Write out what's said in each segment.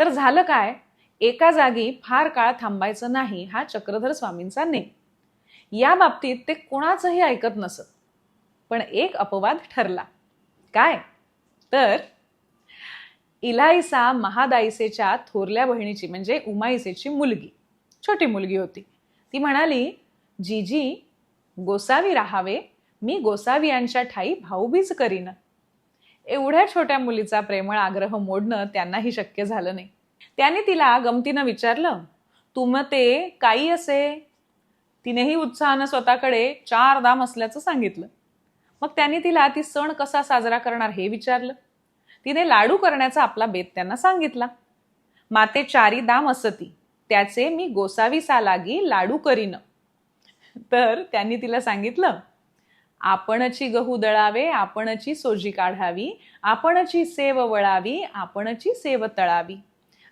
तर झालं काय? एका जागी फार काळ थांबायचं नाही हा चक्रधर स्वामींचा नेम. या बाबतीत ते कुणाचंही ऐकत नसत. पण एक अपवाद ठरला. काय? तर इलाईसा महादाईसेच्या थोरल्या बहिणीची म्हणजे उमाईसेची मुलगी छोटी मुलगी होती. ती म्हणाली जीजी गोसावी राहावे मी गोसावी यांच्या ठाई भाऊबीज करीन. एवढ्या छोट्या मुलीचा प्रेमळ आग्रह मोडणं त्यांनाही शक्य झालं नाही. त्याने तिला गमतीनं विचारलं तुम ते काही असे? तिनेही उत्साहानं स्वतःकडे चार दाम असल्याचं सांगितलं. मग त्यांनी तिला ती सण कसा साजरा करणार हे विचारलं. तिने लाडू करण्याचा आपला बेत त्यांना सांगितला. माते चारी दाम असती त्याचे मी गोसावी सालागी लाडू करीन. तर त्यांनी तिला सांगितलं आपणची गहू दळावे आपणची सोजी काढावी आपणची सेव वळावी आपणची सेव तळावी.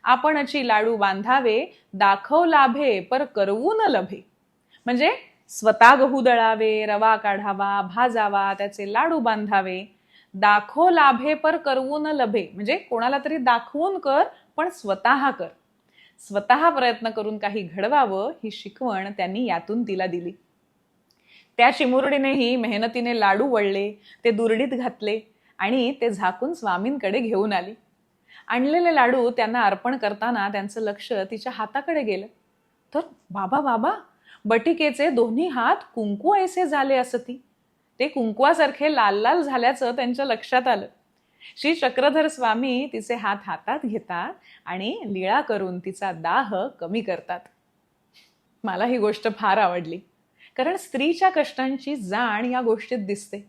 आपणची लाडू बांधावे दाखव लाभे पर करवू न लभे. म्हणजे स्वतः गहू दळावे रवा काढावा भाजावा त्याचे लाडू बांधावे. दाखव लाभे पर करवू न लभे. म्हणजे कोणाला तरी दाखवून कर पण स्वतः कर. स्वतः प्रयत्न करून काही घडवावं ही शिकवण त्यांनी यातून तिला दिली. त्या चिमुरडीनेही मेहनतीने लाडू वळले ते दुरडीत घातले आणि ते झाकून स्वामींकडे घेऊन आली. आणलेले लाडू त्यांना अर्पण करताना त्यांचं लक्ष तिच्या हाताकडे गेलं. तर बाबा बाबा बटिकेचे दोन्ही हात कुंकू ऐसे झाले असती. ते कुंकुवासारखे लाल लाल झाल्याचं त्यांच्या लक्षात आलं. श्री चक्रधर स्वामी तिचे हात हातात घेतात आणि लीळा करून तिचा दाह कमी करतात. मला ही गोष्ट फार आवडली. कारण स्त्रीच्या कष्टांची जाण या गोष्टीत दिसते.